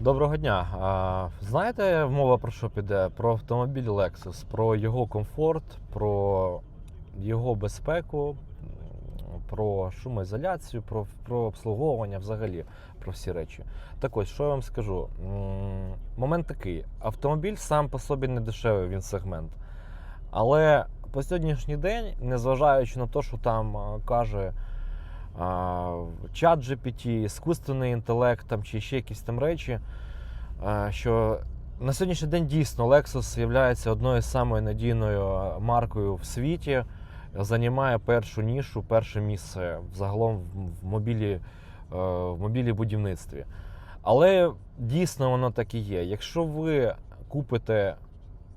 Доброго дня. Знаєте, мова про що піде? Про автомобіль Lexus, про його комфорт, про його безпеку, про шумоізоляцію, про, про обслуговування взагалі, про всі речі. Так ось, що я вам скажу? Момент такий: автомобіль сам по собі не дешевий, він сегмент. Але по сьогоднішній день, незважаючи на те, що там каже чат GPT, іскусственний інтелект там, чи ще якісь там речі, що на сьогоднішній день дійсно Lexus є одною з самою надійною маркою в світі, займає першу нішу, перше місце взагалом в- мобілі, е, в мобілі будівництві. Але дійсно воно так і є. Якщо ви купите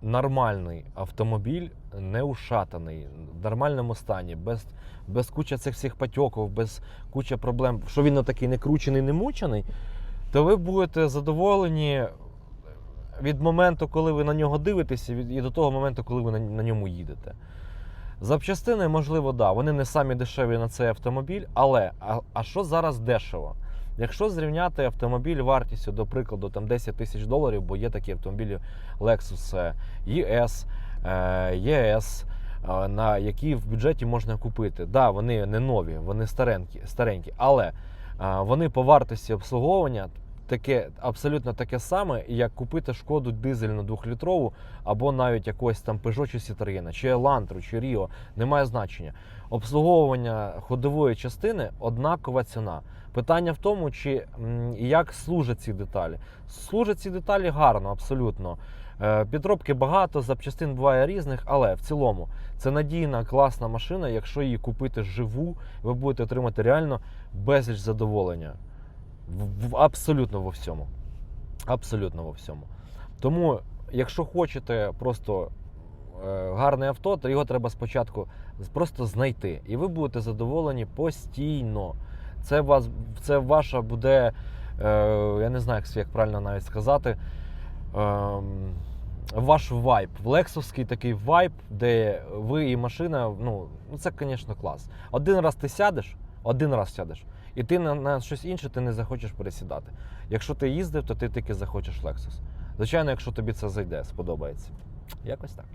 нормальний автомобіль, не ушатаний, в нормальному стані, без, без куча цих всіх патьоків, без куча проблем, що він такий не кручений, не мучений, то ви будете задоволені від моменту, коли ви на нього дивитеся, і до того моменту, коли ви на, на ньому їдете. Запчастини, можливо, да, вони не самі дешеві на цей автомобіль, але а, а що зараз дешево? Якщо зрівняти автомобіль вартістю, до прикладу, там 10 тисяч доларів, бо є такі автомобілі Lexus е, ES, е, ES, е, на які в бюджеті можна купити. Да, вони не нові, вони старенькі, старенькі, але вони по вартості обслуговування таке абсолютно таке саме, як купити шкоду дизельну двохлітрову або навіть якогось там Peugeot чи Citroën, чи Elantra, чи Rio, немає значення. Обслуговування ходової частини однакова ціна. Питання в тому, чи як служать ці деталі. Служать ці деталі гарно, абсолютно. Е, Підробки багато, запчастин буває різних, але в цілому це надійна, класна машина. Якщо її купити живу, ви будете отримати реально безліч задоволення. В, в- абсолютно во всьому. Абсолютно во всьому. Тому, якщо хочете просто е, гарне авто, то його треба спочатку просто знайти. І ви будете задоволені постійно. Це, вас, це ваша буде, е, я не знаю, як, правильно навіть сказати. ем, ваш вайб. Лексовський такий вайб, де ви і машина, ну, ну це, звісно, клас. Один раз ти сядеш, один раз сядеш, і ти на, на щось інше ти не захочеш пересідати. Якщо ти їздив, то ти тільки захочеш Lexus. Звичайно, якщо тобі це зайде, сподобається. Якось так.